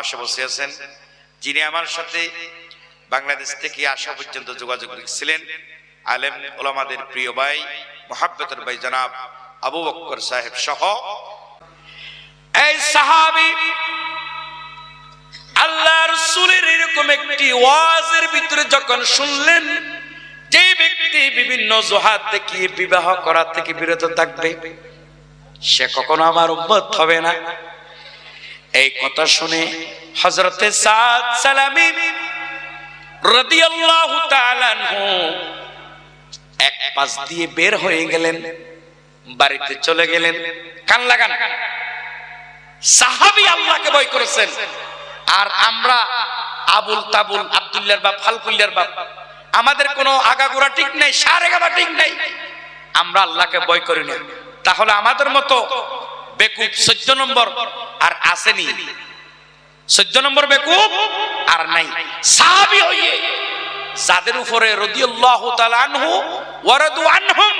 পাশে বসে আছেন, যিনি আমার সাথে বাংলাদেশ থেকে আসা পর্যন্ত যোগাযোগ রেখেছিলেন। আলেম ওলামাদের প্রিয় ভাই, মোহাব্বতের ভাই জনাব আবু বক্কর সাহেব সহ। এই সাহাবি আল্লাহ রসুলের এরকম একটি ওয়াজের ভিতরে যখন শুনলেন যে ব্যক্তি বিভিন্ন জোহাত দেখিয়ে বিবাহ করা থেকে বিরত থাকবে, সে কখনো আমার উম্মত হবে না। এই কথা শুনে হজরতে সাদ সালামি রাদিয়াল্লাহু তাআলা এক পাশ দিয়ে বের হয়ে গেলেন, বাড়িতে চলে গেলেন, কান লাগান। সাহাবী আল্লাহকে ভয় করেছেন। আর আমরা আবুল তাবুল আব্দুল্লাহর বাপ, ফালকুল্লার বাপ। আমাদের কোনো আগাগোড়া ঠিক নাই সারে ঠিক নাই। আমরা আল্লাহকে ভয় করি না। তাহলে আমাদের মতো বেকুব চোদ্দ নম্বর আর আসেনি। চোদ্দ নম্বর বেকুব, আর নাই। সাহাবি হইয়ে যাদের উপরে রদিয়াল্লাহু তাআলা আনহু ওয়ারাদু আনহুম,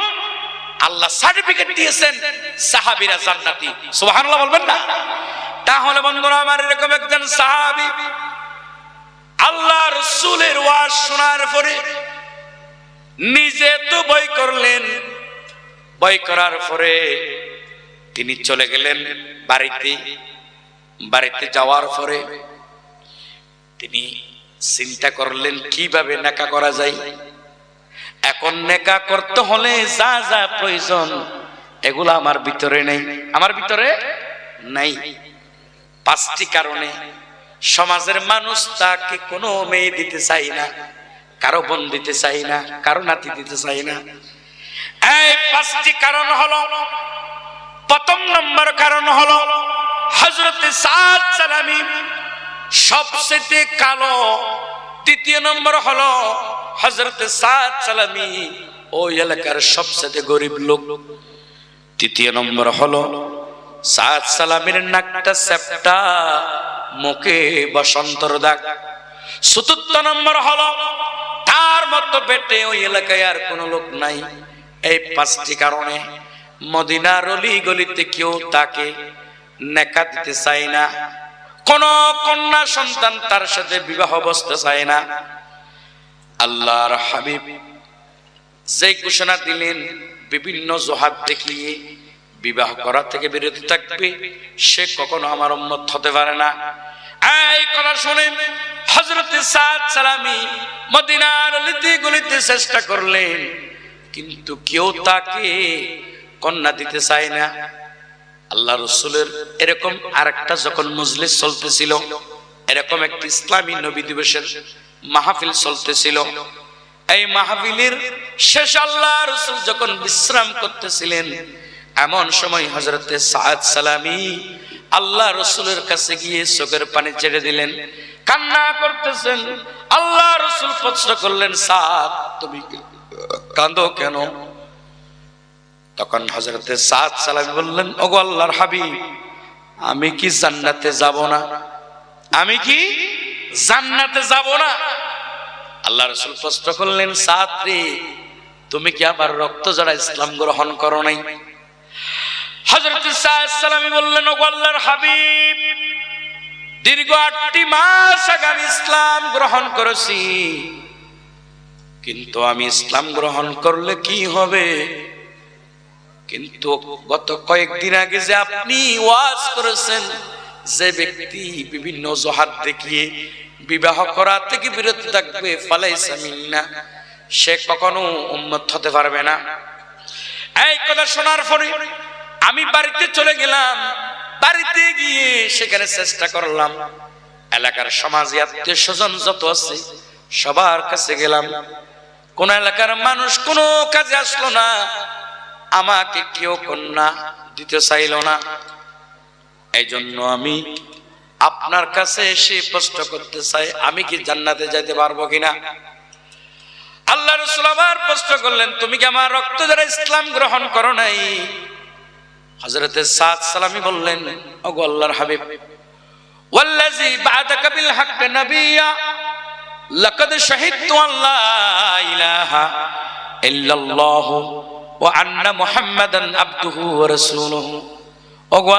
আল্লাহ সার্টিফিকেট দিয়েছেন সাহাবীরা জান্নাতি। সুবহানাল্লাহ বলবেন না? তাহলে বন্ধুরা, আমার এরকম একজন সাহাবী আল্লাহ রসুলের ওয়াজ শোনার পরে নিজে তো বই করলেন। বই করার পরে তিনি চলে গেলেন বাড়িতে। বাড়িতে যাওয়ার পরে তিনি চিন্তা করলেন, কীভাবে নেকা করা যায়? এখন নেকা করতে হলে যা যা প্রয়োজন, এগুলো আমার ভিতরে নেই। আমার ভিতরে নাই। পাঁচটি কারণে। সমাজের মানুষ তাকে কোনো মেয়ে দিতে চাই না, কারও বোন দিতে চাই না, কারও নাতি দিতে চাই না। এই পাঁচটি কারণ হলো প্রথম নম্বর কারণ হলো হজরত সাদ সালামি সবচেয়ে কালো। তৃতীয় নম্বর হলো হজরত সালামি ওই এলাকার সবচেয়ে গরিব লোক। তৃতীয় নম্বর হলো সাদ সালামের নাকটা সেপটা মুখে বসন্তর দাগ। চতুর্থ নম্বর হলো তার মতো বেটে ওই এলাকায় আর কোনো লোক নাই। এই পাঁচটি কারণে মদিনার অলি গলিতে কেউ তাকে নেকা দিতে চায় না। কোন কন্যা সন্তান তার সাথে বিবাহ বসতে চায় না। আল্লাহর হাবিব যে ঘোষণা দিলেন, বিভিন্ন জোহাত দেখিয়ে বিবাহ করা থেকে বিরত থাকবে, সে কখনো আমার উম্মত হতে পারে না। এই কথা শুনে হজরত সালামি মদিনার অলিতে গলিতে চেষ্টা করলেন, কিন্তু কেউ তাকে কন্যা দিতে চায় না। আল্লাহ রসুলের এরকম আরেকটা যখন মজলিস চলতেছিল, এরকম একটি ইসলামী নবী দিবসের মাহফিল চলতেছিল। এই মাহফিলের শেষ আল্লাহ রসুল যখন বিশ্রাম করতেছিলেন, এমন সময় হজরতে সাদ সালামি আল্লাহ রসুলের কাছে গিয়ে চোখের পানি ছেড়ে দিলেন। কান্না করতেছেন। আল্লাহ রসুল প্রশ্ন করলেন, সাদ, তুমি কাঁদো কেন? তখন হজরতে সাদ সালামি বললেন, ওগো আল্লাহর হাবিব, আমি কি জান্নাতে যাব না? আমি কি জান্নাতে যাব না? আল্লাহ রসুল প্রশ্ন করলেন, সাদ রে, তুমি কি আবার রক্ত জড়া ইসলাম গ্রহণ করো নাই? হজরত সালামি বললেন, ওগো আল্লাহর হাবিব, দীর্ঘ আটটি মাস আগে আমি ইসলাম গ্রহণ করেছি। কিন্তু আমি ইসলাম গ্রহণ করলে কি হবে? কিন্তু গত কয়েকদিন আগে যে আপনি ওয়াজ করেছেন, যে ব্যক্তি বিভিন্ন জহার দেখিয়ে বিবাহ করা থেকে বিরত থাকবে মিন্না, সে কখনো উন্মত হতে পারবে না। এই কথা শোনার পরে আমি বাড়িতে চলে গেলাম, বাড়িতে গিয়ে সেখানে চেষ্টা করলাম। এলাকার সমাজে আত্মীয় স্বজন যত আছে, সবার কাছে গেলাম। কোন এলাকার মানুষ কোনো কাজে আসলো না আমাকে কেউ কন্যা দিতে চাইল না। এই জন্য আমি আপনার কাছে এসে প্রশ্ন করতে চাই, আমি কি জান্নাতে যেতে পারব কিনা? আল্লাহ রসুল আবার প্রশ্ন করলেন, তুমি কি আমার রক্ত যারা ইসলাম গ্রহণ করো নাই? হজরতে সাদ সালামি বললেন, ওগো আল্লাহর হাবিব ওয়াল্লাজি বাদাকা বিল হক নবিয়া, লাকাদ শাহিদতু আল্লা ইলাহা ইল্লাল্লাহ ওয়া আন্না আবদুহু ওগো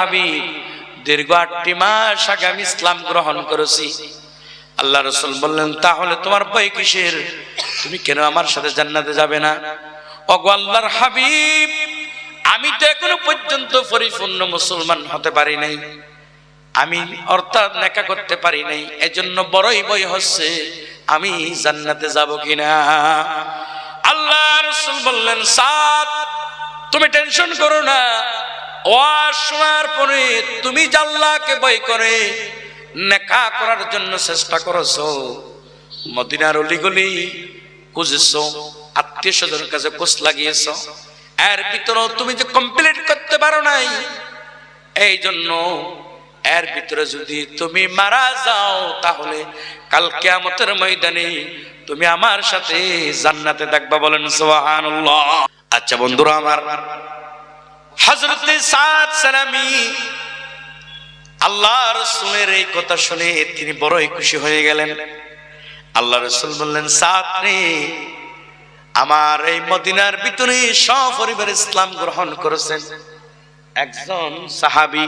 হাবিব, দীর্ঘ আটটি মাস আমি ইসলাম গ্রহণ করেছি। আল্লাহ রসুল বললেন, তাহলে তোমার ভয় কিসের? তুমি কেন আমার সাথে জান্নাতে যাবে না? অগো আল্লাহর হাবিব, আমি তো এখনও পর্যন্ত পরিপূর্ণ মুসলমান হতে পারি নাই। আমি অর্থাৎ নেকা করতে পারি নাই। এজন্য বড়ই বই হচ্ছে, আমি জান্নাতে যাব কিনা? আল্লাহ রসুল বললেন সাত তুমি টেনশন করো না। ওয়াজ শোনার পরে তুমি জাল্লাকে বই করে, নেকা করার জন্য চেষ্টা করেছ। মদিনার অলিগলি খুঁজেছো আত্মীয় স্বজনের কাছে কোষ লাগিয়েছো। এর ভিতরেও তুমি যে কমপ্লিট করতে পারো নাই এই জন্য এর ভিতরে যদি তুমি মারা যাও, তাহলে কাল কেয়ামতের ময়দানে তুমি আমার সাথে জান্নাতে দেখবা বলেন সুবহানাল্লাহ। আচ্ছা বন্ধুরা আমার হযরতে সাদ সালামি আল্লাহ রসুলের এই কথা শুনে তিনি বড়ই খুশি হয়ে গেলেন। আল্লাহ রসুল বললেন রে, আমার এই মদিনার ভিতরে সপরিবার ইসলাম গ্রহণ করেছেন। একজন সাহাবি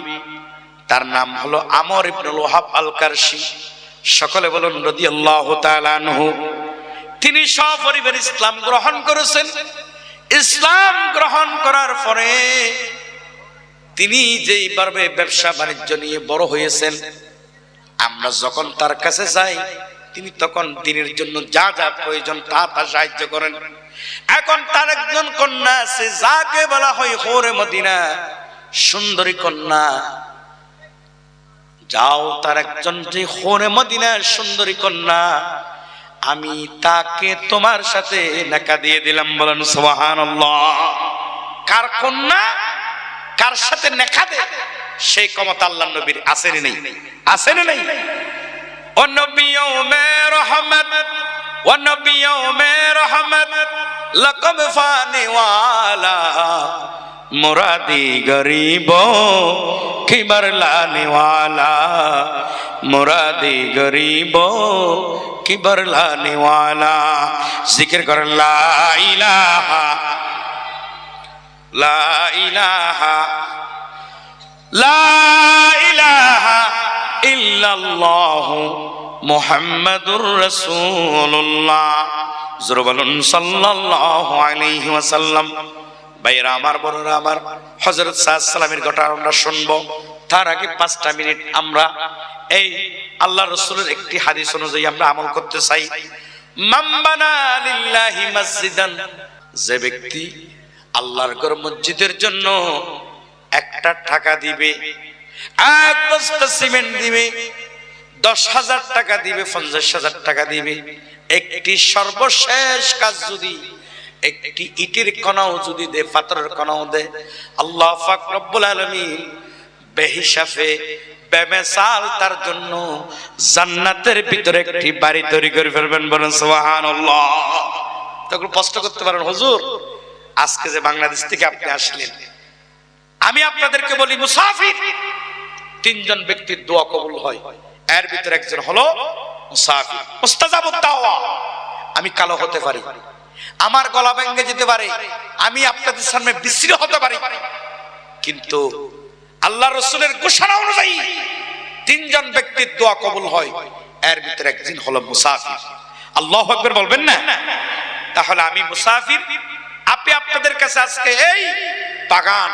তার নাম হলো আমর ইবনুল ওহাব আল কারশি সকলে বলুন, রাদিয়াল্লাহু তাআলা আনহু। তিনি সপরিবার ইসলাম গ্রহণ করেছেন। ইসলাম গ্রহণ করার পরে তিনি যেইভাবে ব্যবসা বাণিজ্য নিয়ে বড় হয়েছেন, আমরা যখন তার কাছে যাই, তিনি তখন দিনের জন্য যা যা প্রয়োজন তা তা সাহায্য করেন। এখন তার একজন কন্যা আছে, যাকে বলা হয় হোরে মদিনা। সুন্দরী কন্যা। যাও তার একজন যে হোরে মদিনার সুন্দরী কন্যা। আমি তাকে তোমার সাথে নাকা দিয়ে দিলাম, বলেন সোহান কার কন্যা? কার সাথে নেখা দে? সেই ক্ষমতা আল্লাহ নবীর আসেন নেই? আসেন নেই? ও নবী ওমে রহমত, ও নবী ওমে রহমত ফানে ওয়ালা মুরাদি গরিব খিবর লানে ওয়ালা মুরাদি গরিব খিবর লানে ওয়ালা জিকির কর লা ইলাহা লা ইলাহা লা ইলাহা ইল্লাল্লাহু জোরে বলুন, সাল্লাল্লাহু আলাইহি ওয়াসাল্লাম। ভাইরা আমার বড়রা আমার হযরত সাল্লামের ঘটনা আমরা শুনব। তার আগে পাঁচটা মিনিট আমরা এই আল্লাহ রসুলের একটি হাদিস অনুযায়ী আমরা আমল করতে চাই। যে ব্যক্তি আল্লাহর ঘর মসজিদের জন্য একটা টাকা দিবে, এক বস্তা সিমেন্ট দিবে, দশ হাজার টাকা দিবে, পঞ্চাশ হাজার টাকা দিবে, একটি সর্বশেষ কাজ যদি একটি ইটির কণাও যদি দে পাথরের কণাও দে আল্লাহ পাক রব্বুল আলামিন বেহিসাবে বেমেসাল তার জন্য জান্নাতের ভিতরে একটি বাড়ি তৈরি করে ফেলবেন বলেন, সুবহানাল্লাহ। তখন প্রশ্ন করতে পারেন, হুজুর, আজকে যে বাংলাদেশ থেকে আপনি আসলেন, আমি আপনাদেরকে বলি, মুসাফির, তিনজন ব্যক্তির দোয়া কবুল হয়, এর ভিতরে একজন হলো মুসাফির। মুস্তাজাবুদ দাওয়া, আমি কালো হতে পারি। আমার গলা ভেঙে যেতে পারে, আমি আপনাদের সামনে বিশ্রী হতে পারি। কিন্তু আল্লাহ রসুলের ঘোষণা অনুযায়ী তিনজন ব্যক্তির দোয়া কবুল হয়, এর ভিতরে একজন হলো মুসাফির। আল্লাহ আকবর বলবেন না? তাহলে আমি মুসাফির, আপনি আপনাদের কাছে আজকে এই বাগান,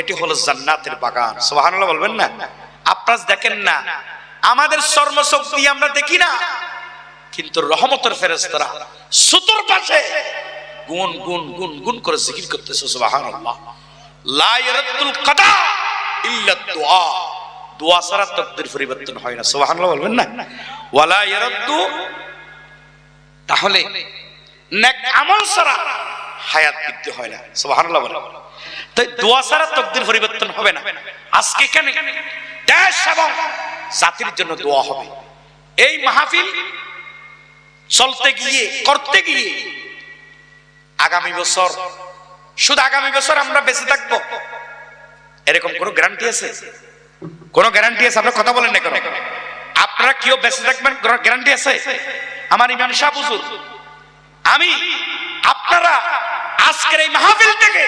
এটি হলো জান্নাতের বাগান। সুবহানাল্লাহ বলবেন না? আপনারা দেখেন না, আমাদের শক্তি আমরা দেখি না। কিন্তু রহমতের ফেরেশতারা সুতোর পাশে গুন গুন গুন গুন করে জিকির করতেছে, সুবহানাল্লাহ। লা ইয়ারাদুল কাদা ইল্লা দুআ দোয়া ছাড়া তকদির পরিবর্তন হয় না, সুবহানাল্লাহ বলবেন না? ওয়ালা ইয়ারাদু তাহলে নেক আমল ছাড়া হায়াত বৃদ্ধি হয় না, সুবহানাল্লাহ বলেন। তাই দোয়া ছাড়া তকদির পরিবর্তন হবে না। আজকে কেন? দেশ এবং জাতির জন্য দোয়া হবে। এই মাহফিল চলতে গিয়ে, করতে গিয়ে, আগামী বছর, শুধু আগামী বছর আমরা বেঁচে থাকব। এরকম কোনো গ্যারান্টি আছে? কোনো গ্যারান্টি আছে? আপনার কথা বলেন না আপনারা কেউ বেঁচে থাকবেন? গ্যারান্টি আছে? আমার ইমাম শাহ হুজুর, আমি আপনারা আজকের এই মাহফিল থেকে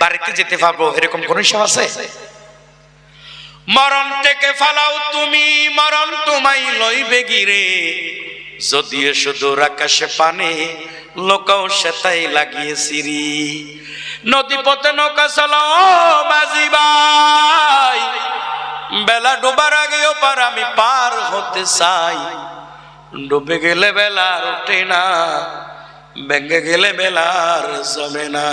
বাড়িতে যেতে পারব, এরকম কোন হিসাব আছে? মরণ থেকে ফালাও তুমি, মরণ তোমায় লইবে গিরে। যদিও সুদূর আকাশে পানে লোকও সেতাই লাগিয়ে সিরি নদী পথে নৌকা চালাও বাজিবাই বেলা ডুবার আগে ওপার আমি পার হতে চাই। ডুবে গেলে বেলা ওঠে না ব্যাঙ্গে গেলে বেলার জমে না।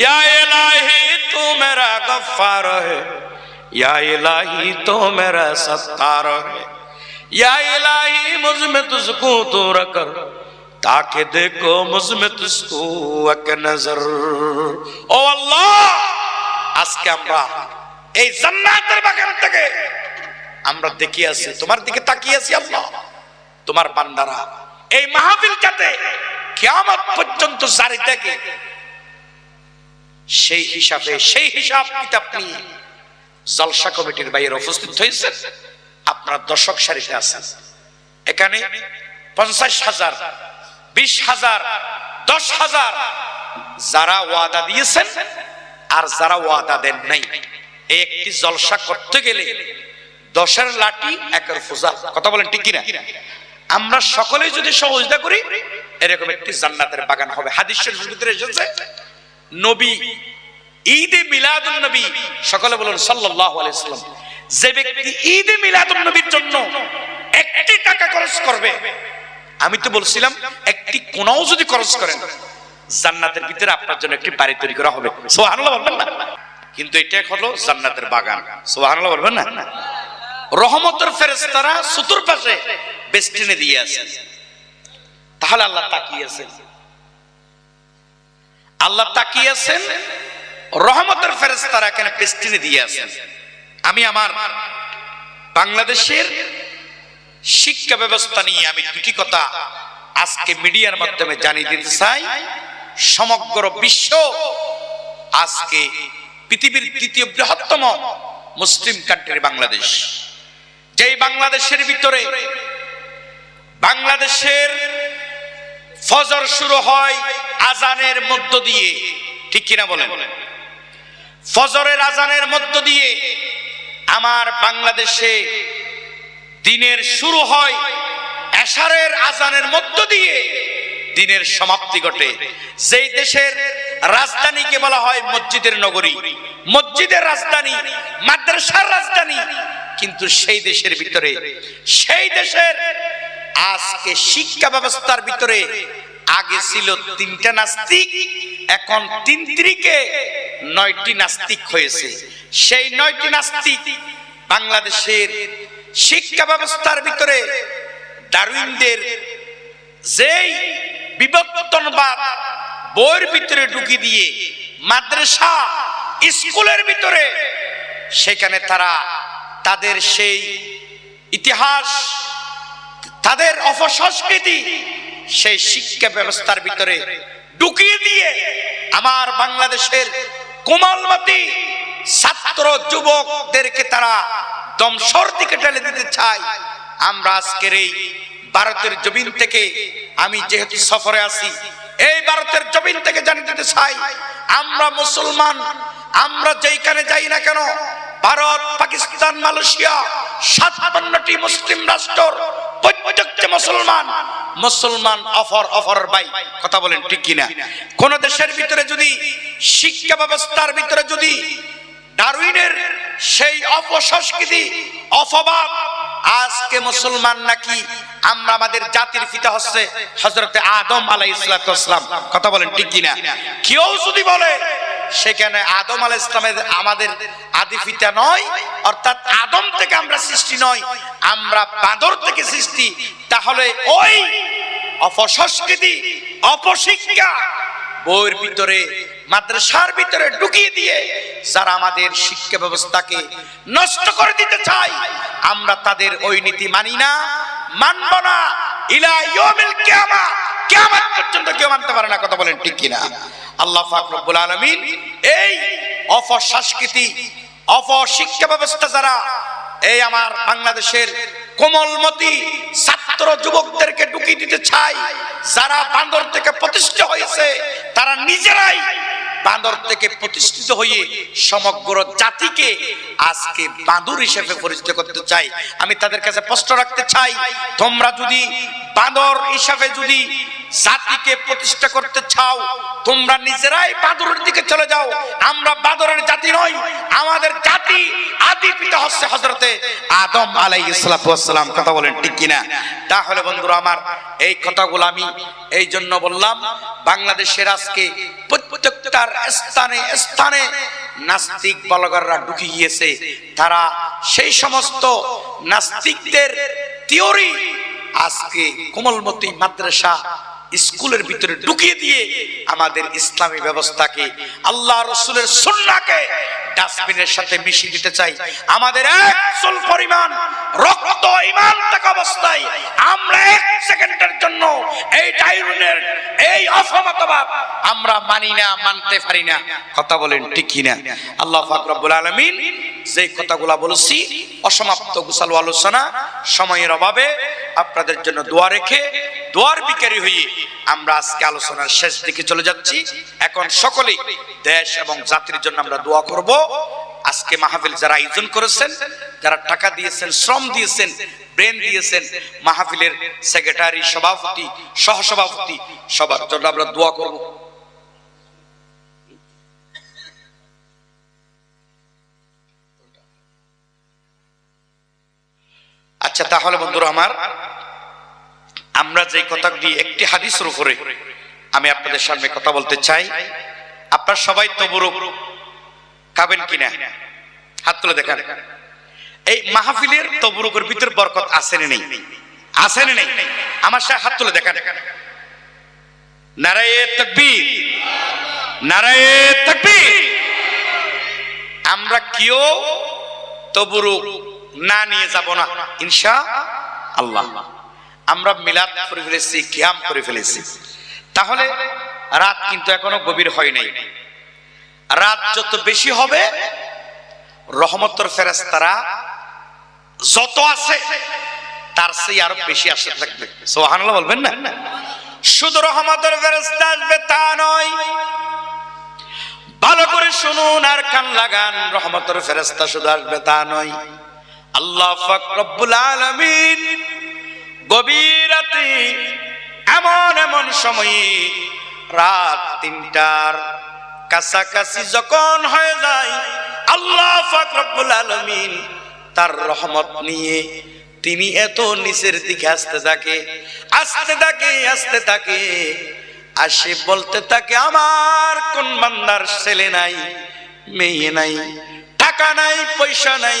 ইয়া এলাহি তু মেরা গফার হে ইয়া এলাহি তো মেরা সত্তার হে। या इलाही मुझ में तुझको तो रकर ताकि देखो मुझ में तुझको एक नजर ও আল্লাহ আজকে আমরা এই জান্নাতের বাগান থেকে আমরা দেখিয়ে আছি তোমার দিকে তাকিয়ে আছি আল্লাহ তোমার বান্দারা এই মাহফিলটাতে কিয়ামত পর্যন্ত জারি থাকে সেই হিসাবে সেই হিসাব কিতাব নিয়ে জলসা কমিটির বাইরে উপস্থিত হয়েছেন আপনারা দর্শক সারিতে আছেন। এখানে পঞ্চাশ হাজার, বিশ হাজার, দশ হাজার যারা ওয়াদা দিয়েছেন আর যারা ওয়াদা দেন নাই। একটি জলসা করতে গেলে দশের লাঠি, একের ফোজা, কথা বলেন ঠিক কিনা? আমরা সকলেই যদি সহযোগিতা করি, এরকম একটি জান্নাতের বাগান হবে। হাদিস শরীফের ভিতরে এসেছে, নবী ঈদে মিলাদুন নবী, সকলে বলুন সাল্লাল্লাহু আলাইহি সাল্লাম যে ব্যক্তি ঈদে মিলাদুন নবীর জন্য একটি টাকা খরচ করবে, আমি তো বলছিলাম, একটি কোনাও যদি খরচ করেন, জান্নাতের ভিতরে আপনার জন্য একটি বাড়ি তৈরি করা হবে। সুবহানাল্লাহ বলবেন না? কিন্তু এটা হলো জান্নাতের বাগান। সুবহানাল্লাহ বলবেন না? রহমতের ফেরেশতারা চতুর পাশে বেস্টিনে দিয়ে আছে। তাহলে আল্লাহ তাকিয়েছেন। আল্লাহ তাকিয়েছেন, রহমতের ফেরেস্তারা এখানে পেস্টিনে দিয়ে আছেন। আমি আমার বাংলাদেশের শিক্ষা ব্যবস্থা নিয়ে আমি দুটি কথা আজকে মিডিয়ার মাধ্যমে জানিয়ে দিতে চাই। সমগ্র বিশ্ব আজকে পৃথিবীর দ্বিতীয় বৃহত্তম মুসলিম কান্ট্রি বাংলাদেশ। যেই বাংলাদেশের ভিতরে বাংলাদেশের ফজর শুরু হয় আজানের মধ্য দিয়ে, ঠিক কিনা বলেন? ফজরের আজানের মধ্য দিয়ে আমার বাংলাদেশে দিনের শুরু হয় এশারের আজানের মধ্য দিয়ে দিনের সমাপ্তি ঘটে। যেই দেশের রাজধানীকে বলা হয় মসজিদের নগরী। মসজিদের রাজধানী, মাদ্রাসার রাজধানী, কিন্তু সেই দেশের ভিতরে, সেই দেশের আজকে শিক্ষা ব্যবস্থার ভিতরে আগে ছিল তিনটা নাস্তিক, এখন তিন তিরিকে নয়টি নাস্তিক হয়েছে। সেই নয়টি নাস্তিক বাংলাদেশের শিক্ষা ব্যবস্থার ভিতরে ডারউইনদের যেই বিবর্তনবাদ বইয়ের ভিতরে ঢুকি দিয়ে মাদ্রাসা, স্কুলের ভিতরে, সেখানে তারা তাদের সেই ইতিহাস, তাদের অপসংস্কৃতি, সেই শিক্ষা ব্যবস্থার ভিতরে ঢুকিয়ে দিয়ে আমার বাংলাদেশের কোমলমতি ছাত্র যুবকদেরকে তারা দমসর দিকে ঠেলে দিতে চায়। আমরা আজকের এই ভারতের জমিন থেকে আমি যেহেতু সফরে আছি, এই ভারতের জমিন থেকে জানিয়ে দিতে চাই, আমরা মুসলমান, আমরা যেইখানে যাই না কেন, ভারত, পাকিস্তান, মালয়েশিয়া সাতান্নটি মুসলিম রাষ্ট্র প্রত্যেকটি মুসলমান মুসলমান অফর অফর বাই কথা বলেন ঠিক কিনা? কোন দেশের ভিতরে যদি শিক্ষা ব্যবস্থার ভিতরে যদি ডারউইনের সেই অপসংস্কৃতি অপবাদ আজকে মুসলমান নাকি আমরা আমাদের জাতির পিতা হচ্ছে হজরতে আদম আলাই ইসলাম কথা বলেন ঠিক কিনা? কেউ যদি বলে সেখানে আদম আলাহ ইসলামের আমাদের আদি পিতা নয়, অর্থাৎ আদম থেকে আমরা সৃষ্টি নয়, আমরা বাঁদর থেকে সৃষ্টি, তাহলে ওই অপসংস্কৃতি, অপশিক্ষা বইয়ের ভিতরে মাদ্রাসার ভিতরে ঢুকিয়ে দিয়ে যারা আমাদের শিক্ষা ব্যবস্থাকে নষ্ট করে দিতে চায়, আমরা তাদের ওই নীতি মানি না, মানব না। ইলা পর্যন্ত কেউ মানতে পারে না, কথা বলেন যারা এই আমার বাংলাদেশের কোমলমতি ছাত্র যুবকদেরকে ঢুকিয়ে দিতে চাই যারা বান্দর থেকে প্রতিষ্ঠিত হয়েছে, তারা নিজেরাই বাঁদর থেকে প্রতিষ্ঠিত হয়ে সমগ্র জাতিকে আজকে বাঁদর হিসেবে পরিচিত করতে চাই। আমি তাদের কাছে প্রশ্ন রাখতে চাই, তোমরা যদি বাঁদর হিসাবে যদি জাতিকে প্রতিষ্ঠা করতে চাও, তোমরা নিজেরাই বাদরের দিকে চলে যাও। আমরা বাদরের জাতি নই, আমাদের জাতি আদি পিতা হচ্ছে হজরতে আদম আলাইসালাম কথা বলেন ঠিক কিনা? তাহলে বন্ধুরা আমার এই কথাগুলো আমি এই জন্য বললাম, বাংলাদেশের আজকে প্রত্যেকটার স্থানে স্থানে নাস্তিক বলগাররা ঢুকে গিয়েছে। তারা সেই সমস্ত নাস্তিকদের থিওরি আজকে কোমলমতি মাদ্রাসা স্কুলের ভিতরে ঢুকিয়ে দিয়ে আমাদের ইসলামী ব্যবস্থাকে আল্লাহ রসুলের সন্নাকে ডাস্টবিনের সাথে মিশিয়ে দিতে চাই। আমাদের একচল পরিমাণ, রক্ত ইমান থাকা অবস্থায় আমরা এক সেকেন্ডের জন্য এই ডাইরুনের এই অসমতবাদ আমরা মানি না, মানতে পারি না। কথা বলেন ঠিক কিনা? আল্লাহ পাক রব্বুল আলামিন যে কথাগুলা বলেছি, অসমাপ্ত গুছালো আলোচনা, সময়ের অভাবে আপনাদের জন্য দোয়া রেখে দোয়ার বিকারী হয়ে আমরা আজকে আলোচনার শেষ দিকে চলে যাচ্ছি। এখন সকলেই দেশ এবং জাতির জন্য আমরা দোয়া করব। আজকে মাহফিল যারা আয়োজন করেছেন, যারা টাকা দিয়েছেন, শ্রম দিয়েছেন, ব্রেন দিয়েছেন, মাহফিলের সেক্রেটারি, সভাপতি, সহসভাপতি, সবার জন্য আমরা দোয়া করব। আচ্ছা তাহলে বন্ধুরা আমার, আমরা যে কথা কথাগুলি একটি হাদিস হাদিসের উপরে আমি আপনাদের সামনে কথা বলতে চাই। আপনার সবাই তো বড় খাবেন কিনা? হাত তুলে দেখান। এই মাহফিলের তবরুকের ভিতর বরকত আসেনি নেই? আসেনি নেই? আমার সাথে হাত তুলে দেখান। নারায়ে তকবীর। নারায়ে তকবীর। আমরা কেউ তবরুক না নিয়ে যাব না। ইনশা আল্লাহ আমরা মিলাদ করে ফেলেছি, কিয়াম করে ফেলেছি। তাহলে রাত কিন্তু এখনও গভীর হয় নাই। রাত যত বেশি হবে, রহমতর ফেরেস্তারা যত আছে, তার সেই আরও বেশি আসতে থাকবে। সোহানুল্লাহ বলবেন না? শুধু রহমতের ফেরেস্তা আসবে তা নয়। ভালো করে শুনুন আর কান লাগান, রহমতের ফেরেস্তা শুধু আসবে তা নয়। আল্লাহ পাক রব্বুল আলামিন গভীর এমন এমন সময়ে রাত তিনটার কাছাকাছি যখন হয়ে যায়, আল্লাহ পাক রব্বুল আলামিন তার রহমত নিয়ে তিনি এত নিচের দিকে আসতে থাকে আসতে থাকে আসতে থাকে আসে বলতে থাকে, আমার কোন বান্দার ছেলে নাই, মেয়ে নাই, টাকা নাই, পয়সা নাই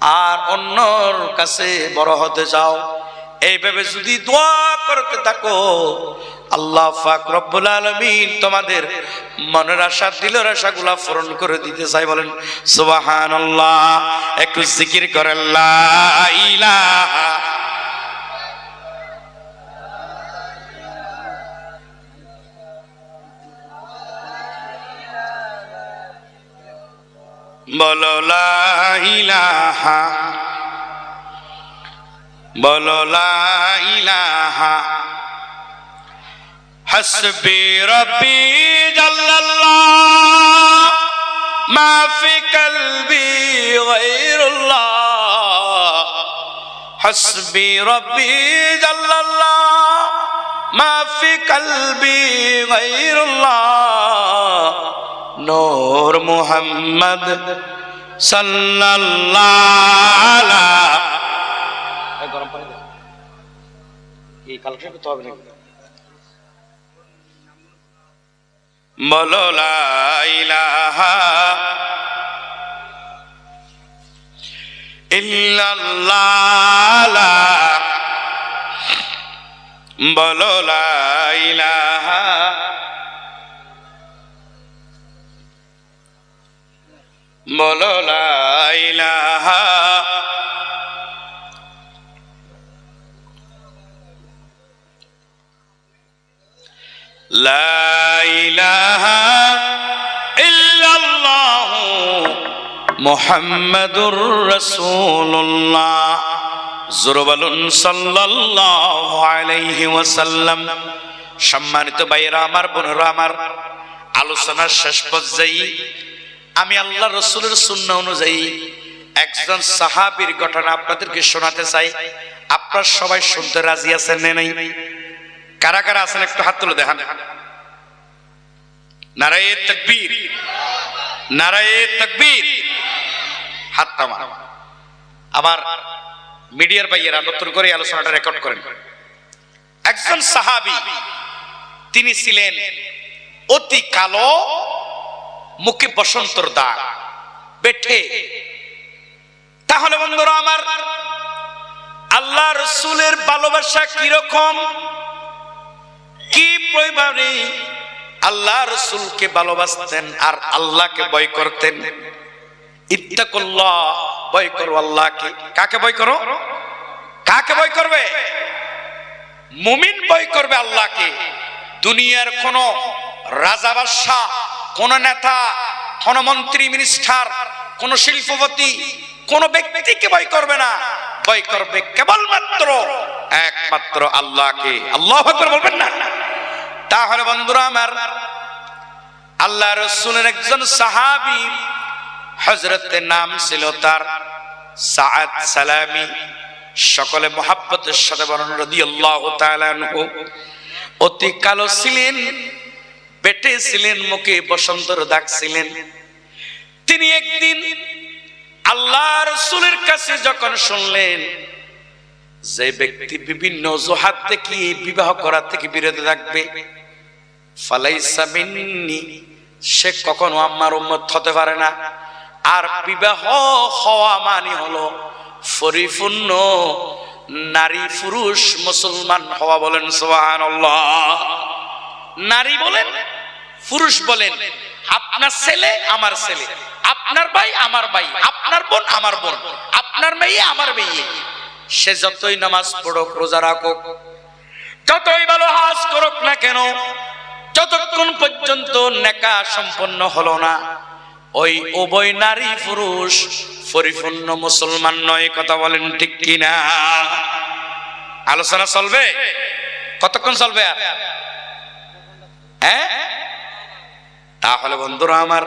আর অন্যর কাছে বড় হতে যাও এইভাবে যদি দোয়া করতে থাকো, আল্লাহ রব্বুল আলামিন তোমাদের মনের আশা, দিলের আশাগুলা পূরণ করে দিতে চাই বলেন, সুবহানাল্লাহ, একটু জিকির করেন ইলাহা বলো লা ইলাহা, বলো লা ইলাহা। হাসবি রব্বি জাল্লাল্লাহ মা ফি কলবি গায়রুল্লাহ। হাসবি রব্বি জাল্লাল্লাহ মা ফি কলবি গায়রুল্লাহ। নূর মুহাম্মদ সাল্লাল্লাহ বলো লা ইলাহা ইল্লাল্লাহ। বলো বলো লা ইলাহা। লা ইল্লাল্লাহ মুহাম্মাদুর রাসূলুল্লাহ। জোরে বলুন, সাল্লাল্লাহু আলাইহি ওয়াসাল্লাম। সম্মানিত ভাইয়েরা, আমার বোনেরা, আমার আলোচনার শেষ পর্যায়ে আমি আল্লাহ রসুলের শূন্য অনুযায়ী একজন সাহাবীর ঘটনা আপনাদেরকে শোনাতে চাই। আপনার সবাই শুনতে রাজি আছেন নাই? কারা কারা আছেন একটু হাত তুলে দেখান। নারায়ে তকবীর। নারায়ে তকবীর। হাত তামা আবার মিডিয়ার ভাইয়েরা নতুন করে আলোচনাটা রেকর্ড করেন। একজন সাহাবী, তিনি ছিলেন অতি কালো মুখে বসন্তর দাগ। বেঠে। তাহলে বন্ধুরা আমার, আল্লাহ রসুলের ভালোবাসা কীরকম? কি পরিমাণে আল্লাহ রসুলকে ভালোবাসতেন আর আল্লাহকে ভয় করতেন? ইত্তাকুল্লাহ, ভয় করো আল্লাহকে। কাকে ভয় করো? কাকে ভয় করবে? মুমিন ভয় করবে আল্লাহকে। দুনিয়ার কোন রাজা বাদশাহ কোন নেতা, কোন মন্ত্রী মিনিস্টার কোন শিল্পপতি, কোন ব্যক্তিকে ভয় করবে না। ভয় করবে কেবলমাত্র একমাত্র আল্লাহকে। আল্লাহ বলবেন না? তাহলে বন্ধুরা আমার আল্লাহ রসুলের একজন সাহাবি হজরতের নাম ছিল তার সাআদ সালামি। সকলে মোহাব্বতের সাথে বরণ তাআলা আনহু। অতি কালো ছিলেন বেটে ছিলেন, মুখে বসন্তর দাগ ছিলেন। তিনি একদিন আল্লাহ রসুলের কাছে যখন শুনলেন, যে ব্যক্তি বিভিন্ন জোহাত থেকে বিবাহ করা থেকে বিরত থাকবে সে কখনো আমার উম্মত হতে পারে না। আর বিবাহ হওয়া মানে হলো পরিপূর্ণ নারী পুরুষ মুসলমান হওয়া বলেন সোহান নারী বলেন পুরুষ বলেন, আপনার ছেলে আমার ছেলে, আপনার ভাই আমার ভাই, আপনার বোন আমার বোন, আপনার মেয়ে আমার মেয়ে। সে যতই নামাজ পড়ুক, রোজা রাখুক, যতই ভালো হাজ করুক না কেন, যতক্ষণ পর্যন্ত নেকা সম্পন্ন হলো না, ওই উভয় নারী পুরুষ পরিপূর্ণ মুসলমান নয়, কথা বলেন ঠিক কিনা? আলোচনা চলবে? কতক্ষণ চলবে হ্যাঁ? তাহলে বন্ধুরা আমার